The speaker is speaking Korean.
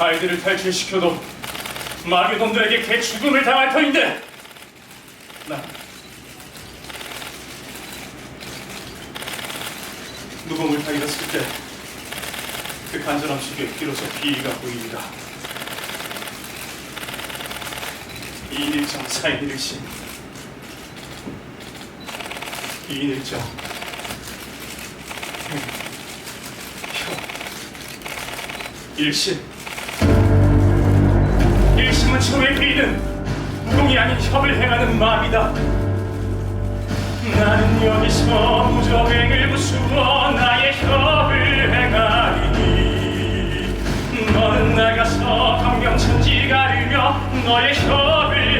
아이들을 탈출시켜도 마귀놈들에게 개 죽음을 당할 터인데. 나. 무공을 다 잃었을 때 그 간절함 속에 비로소 비위가 보입니다. 이일정 사인일신. 이일정. 일신 아닌 협을 행하는 마음이다. 나는 여기서 무적행을 부수어 나의 협을 행하리니. 너는 나가서 강경천지 가르며 너의 협을